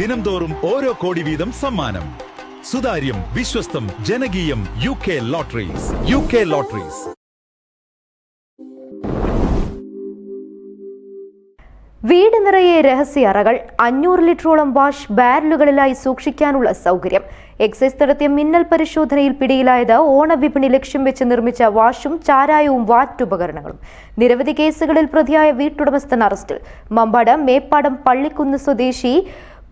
ദിനംതോറും ഓരോ കോടി വീതം സമ്മാനം. സുതാര്യം വിശ്വസ്തം ജനകീയം U K lotteries. U K lotteries. വീട് നിറയെ രഹസ്യ അറകൾ അഞ്ഞൂറ് ലിറ്ററോളം വാഷ് ബാരലുകളിലായി സൂക്ഷിക്കാനുള്ള സൗകര്യം. എക്സൈസ് നടത്തിയ മിന്നൽ പരിശോധനയിൽ പിടിയിലായത് ഓണവിപണി ലക്ഷ്യം വെച്ച് നിർമ്മിച്ച വാഷും ചാരായവും വാറ്റുപകരണങ്ങളും നിരവധി കേസുകളിൽ പ്രതിയായ വീട്ടുടമസ്ഥൻ അറസ്റ്റിൽ. മമ്പാട് മേപ്പാടം പള്ളിക്കുന്ന് സ്വദേശി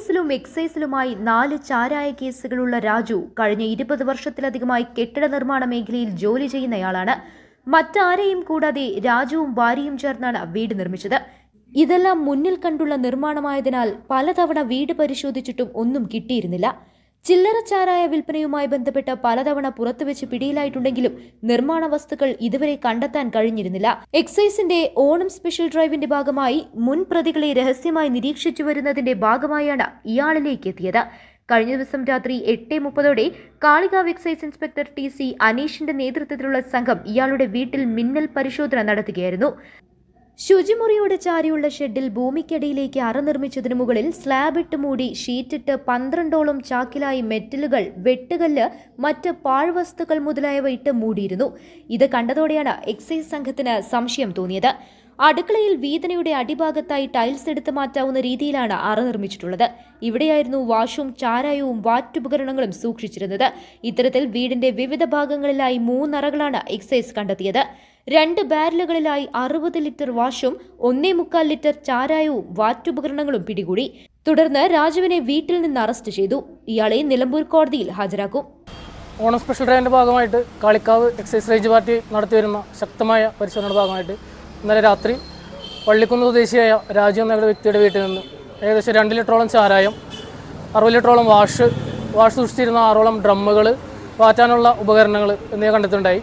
പോലീസിലും എക്സൈസിലുമായി നാല് ചാരായ കേസുകളുള്ള രാജു കഴിഞ്ഞ ഇരുപത് വർഷത്തിലധികമായി കെട്ടിട നിർമ്മാണ മേഖലയിൽ ജോലി ചെയ്യുന്നയാളാണ്. മറ്റാരെയും കൂടാതെ രാജുവും ഭാര്യയും ചേർന്നാണ് വീട് നിർമ്മിച്ചത്. ഇതെല്ലാം മുന്നിൽ കണ്ടുള്ള നിർമ്മാണമായതിനാൽ പലതവണ വീട് പരിശോധിച്ചിട്ടും ഒന്നും കിട്ടിയിരുന്നില്ല. ചില്ലറ ചാരായ വിൽപ്പനയുമായി ബന്ധപ്പെട്ട് പലതവണ പുറത്തുവെച്ച് പിടിയിലായിട്ടുണ്ടെങ്കിലും നിർമ്മാണ വസ്തുക്കൾ ഇതുവരെ കണ്ടെത്താൻ കഴിഞ്ഞിരുന്നില്ല. എക്സൈസിന്റെ ഓണം സ്പെഷ്യൽ ഡ്രൈവിന്റെ ഭാഗമായി മുൻ പ്രതികളെ രഹസ്യമായി നിരീക്ഷിച്ചു വരുന്നതിന്റെ ഭാഗമായാണ് ഇയാളിലേക്ക് എത്തിയത്. കഴിഞ്ഞ ദിവസം രാത്രി എട്ട് മുപ്പതോടെ Kalikavu excise inspector T C അനീഷിന്റെ നേതൃത്വത്തിലുള്ള സംഘം ഇയാളുടെ വീട്ടിൽ മിന്നൽ പരിശോധന നടത്തുകയായിരുന്നു. ശുചിമുറിയോട് ചാരിയുള്ള ഷെഡിൽ ഭൂമിക്കടിയിലേക്ക് അറ നിർമ്മിച്ചതിനു മുകളിൽ സ്ലാബ് ഇട്ട് മൂടി ഷീറ്റിട്ട് പന്ത്രണ്ടോളം ചാക്കിലായി മെറ്റലുകൾ വെട്ടുകല്ല് മറ്റ് പാഴ്വസ്തുക്കൾ മുതലായവ ഇട്ട് മൂടിയിരുന്നു. ഇത് കണ്ടതോടെയാണ് എക്സൈസ് സംഘത്തിന് സംശയം തോന്നിയത്. അടുക്കളയിൽ വീതനയുടെ അടിഭാഗത്തായി ടൈൽസ് എടുത്തു മാറ്റാവുന്ന രീതിയിലാണ് അറ നിർമ്മിച്ചിട്ടുള്ളത്. ഇവിടെയായിരുന്നു വാഷും ചാരായവും വാറ്റുപകരണങ്ങളും സൂക്ഷിച്ചിരുന്നത്. ഇത്തരത്തിൽ വീടിന്റെ വിവിധ ഭാഗങ്ങളിലായി മൂന്നറകളാണ് എക്സൈസ് കണ്ടെത്തിയത്. രണ്ട് ബാരലുകളിലായി അറുപത് ലിറ്റർ വാഷും ഒന്നേ മുക്കാൽ ലിറ്റർ ചാരായവും വാറ്റുപകരണങ്ങളും പിടികൂടി. തുടർന്ന് രാജുവിനെ വീട്ടിൽ നിന്ന് അറസ്റ്റ് ചെയ്തു. ഇയാളെ നിലമ്പൂർ കോടതിയിൽ ഹാജരാക്കും. ഓണം സ്പെഷ്യൽ ഡ്രൈവിന്റെ ഭാഗമായിട്ട് കാളിക്കാവ് എക്സൈസ് റേഞ്ച് പാർട്ടി നടത്തിവരുന്ന ശക്തമായ പരിശോധനയുടെ ഭാഗമായിട്ട് ഇന്നലെ രാത്രി പള്ളിക്കുന്ന് സ്വദേശിയായ രാജു എന്ന വ്യക്തിയുടെ വീട്ടിൽ നിന്ന് ഏകദേശം രണ്ട് ലിറ്ററോളം ചാരായം അറുപത് ലിറ്ററോളം വാഷ് വാഷ് സൂക്ഷിച്ചിരുന്ന ആറോളം ഡ്രമ്മുകൾ വാറ്റാനുള്ള ഉപകരണങ്ങൾ എന്നിവ കണ്ടെത്തുണ്ടായി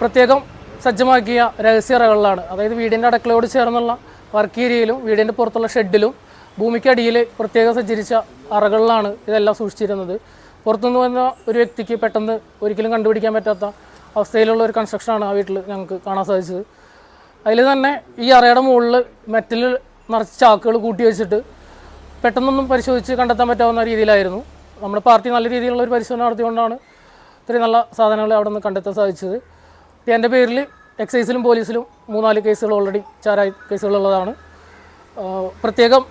പ്രത്യേകം സജ്ജമാക്കിയ രഹസ്യ രഹസ്യറകളിലാണ്. അതായത് വീടിന്റെ അടുക്കളയോട് ചേർന്നുള്ള വർക്ക് ഏരിയയിലും വീടിന്റെ പുറത്തുള്ള ഷെഡിലും ഭൂമിക്കടിയിൽ പ്രത്യേകം സജ്ജരിച്ച അറകളിലാണ് ഇതെല്ലാം സൂക്ഷിച്ചിരുന്നത്. പുറത്തുനിന്ന് വന്ന ഒരു വ്യക്തിക്ക് പെട്ടെന്ന് ഒരിക്കലും കണ്ടുപിടിക്കാൻ പറ്റാത്ത അവസ്ഥയിലുള്ള ഒരു കൺസ്ട്രക്ഷനാണ് ആ വീട്ടിൽ ഞങ്ങൾക്ക് കാണാൻ സാധിച്ചത്. അതിൽ തന്നെ ഈ അറയുടെ മുകളിൽ മെറ്റൽ നിറച്ച് ചാക്കുകൾ കൂട്ടി വെച്ചിട്ട് പെട്ടെന്നൊന്നും പരിശോധിച്ച് കണ്ടെത്താൻ പറ്റാവുന്ന രീതിയിലായിരുന്നു. നമ്മുടെ പാർട്ടി നല്ല രീതിയിലുള്ള ഒരു പരിശോധന നടത്തിക്കൊണ്ടാണ് ഇത്രയും നല്ല സാധനങ്ങൾ അവിടെ നിന്ന് കണ്ടെത്താൻ സാധിച്ചത്. എന്റെ പേരിൽ എക്സൈസിലും പോലീസിലും മൂന്നാൽ കേസുകൾ ഓൾറെഡി ചാരായ കേസുകളുള്ളതാണ്. പ്രത്യേകം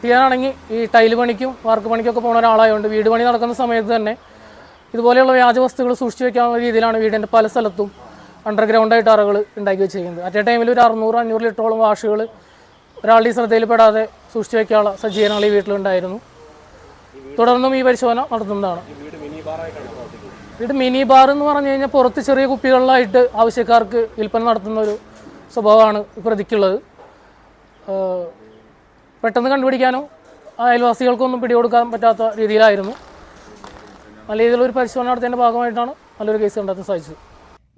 ടിയാനാണെങ്കിൽ ഈ ടൈൽ പണിക്കും വാർക്ക് പണിക്കൊക്കെ പോകുന്ന ഒരാളായതുകൊണ്ട് വീട് പണി നടക്കുന്ന സമയത്ത് തന്നെ ഇതുപോലെയുള്ള വ്യാജ വസ്തുക്കൾ സൂക്ഷിച്ചു വെക്കാവുന്ന രീതിയിലാണ് വീടിന്റെ പല സ്ഥലത്തും അണ്ടർഗ്രൗണ്ടായിട്ട് അറകൾ ഉണ്ടാക്കി വെച്ചിരിക്കുന്നത്. അറ്റ് എ ടൈമിൽ ഒരു അറുന്നൂറ് അഞ്ഞൂറ് ലിറ്ററോളം വാഷുകൾ ഒരാളുടെ ഈ ശ്രദ്ധയിൽപ്പെടാതെ സൂക്ഷിച്ചു വെക്കാനുള്ള സജ്ജീകരണങ്ങൾ ഈ വീട്ടിലുണ്ടായിരുന്നു. തുടർന്നും ഈ പരിശോധന നടത്തുന്നതാണ്. വീട് മിനി ബാർ എന്ന് പറഞ്ഞു കഴിഞ്ഞാൽ പുറത്ത് ചെറിയ കുപ്പികളിലായിട്ട് ആവശ്യക്കാർക്ക് വിൽപ്പന നടത്തുന്ന ഒരു സ്വഭാവമാണ് പ്രതിക്കുള്ളത്. പെട്ടെന്ന് കണ്ടുപിടിക്കാനോ അയൽവാസികൾക്കൊന്നും പിടികൊടുക്കാൻ പറ്റാത്ത രീതിയിലായിരുന്നു. നല്ല രീതിയിലൊരു പരിശോധന നടത്തിയതിന്റെ ഭാഗമായിട്ടാണ് നല്ലൊരു കേസ് കണ്ടെത്താൻ സാധിച്ചത്.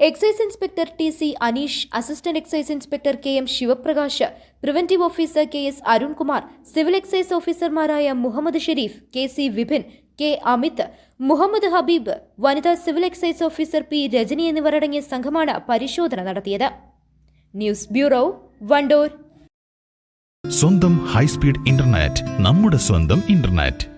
Excise inspector T C Anish assistant excise inspector K M Sivaprakash preventive officer K S Arunkumar civil excise ഓഫീസർമാരായ Muhammad Sharif K C Vipin K Amit Muhammad Habeeb വനിതാ civil excise officer P Rajani എന്നിവരടങ്ങിയ സംഘമാണ് പരിശോധന നടത്തിയത്. News bureau Wandoor. സ്വന്തം high speed internet നമ്മുടെ സ്വന്തം internet.